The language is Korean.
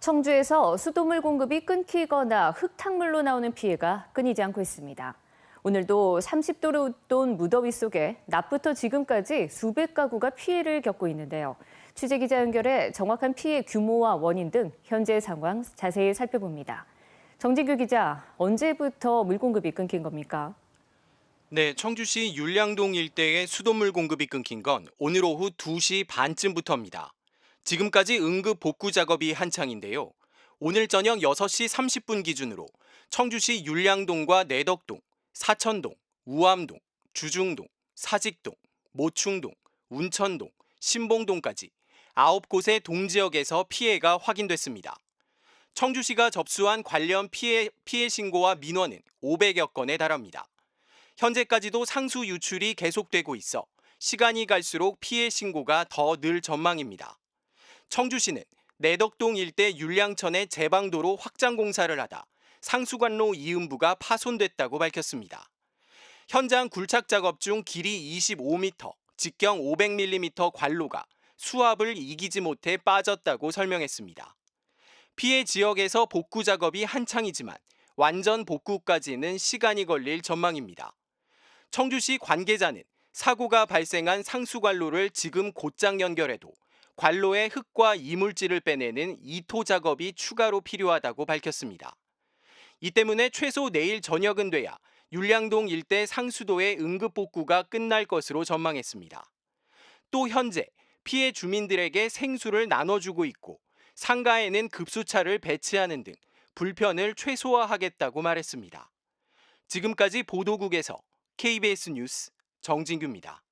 청주에서 수돗물 공급이 끊기거나 흙탕물로 나오는 피해가 끊이지 않고 있습니다. 오늘도 30도로 웃돈 무더위 속에 낮부터 지금까지 수백 가구가 피해를 겪고 있는데요. 취재 기자 연결해 정확한 피해 규모와 원인 등 현재 상황 자세히 살펴봅니다. 정진규 기자, 언제부터 물 공급이 끊긴 겁니까? 네, 청주시 율량동 일대의 수돗물 공급이 끊긴 건 오늘 오후 2시 반쯤부터입니다. 지금까지 응급 복구 작업이 한창인데요. 오늘 저녁 6시 30분 기준으로 청주시 율량동과 내덕동, 사천동, 우암동, 주중동, 사직동, 모충동, 운천동, 신봉동까지 9곳의 동지역에서 피해가 확인됐습니다. 청주시가 접수한 관련 피해, 피해 신고와 민원은 500여 건에 달합니다. 현재까지도 상수 유출이 계속되고 있어 시간이 갈수록 피해 신고가 더 늘 전망입니다. 청주시는 내덕동 일대 율량천의 제방도로 확장 공사를 하다 상수관로 이음부가 파손됐다고 밝혔습니다. 현장 굴착 작업 중 길이 25m, 직경 500mm 관로가 수압을 이기지 못해 빠졌다고 설명했습니다. 피해 지역에서 복구 작업이 한창이지만 완전 복구까지는 시간이 걸릴 전망입니다. 청주시 관계자는 사고가 발생한 상수관로를 지금 곧장 연결해도 관로의 흙과 이물질을 빼내는 이토 작업이 추가로 필요하다고 밝혔습니다. 이 때문에 최소 내일 저녁은 돼야 율량동 일대 상수도의 응급 복구가 끝날 것으로 전망했습니다. 또 현재 피해 주민들에게 생수를 나눠주고 있고 상가에는 급수차를 배치하는 등 불편을 최소화하겠다고 말했습니다. 지금까지 보도국에서 KBS 뉴스 정진규입니다.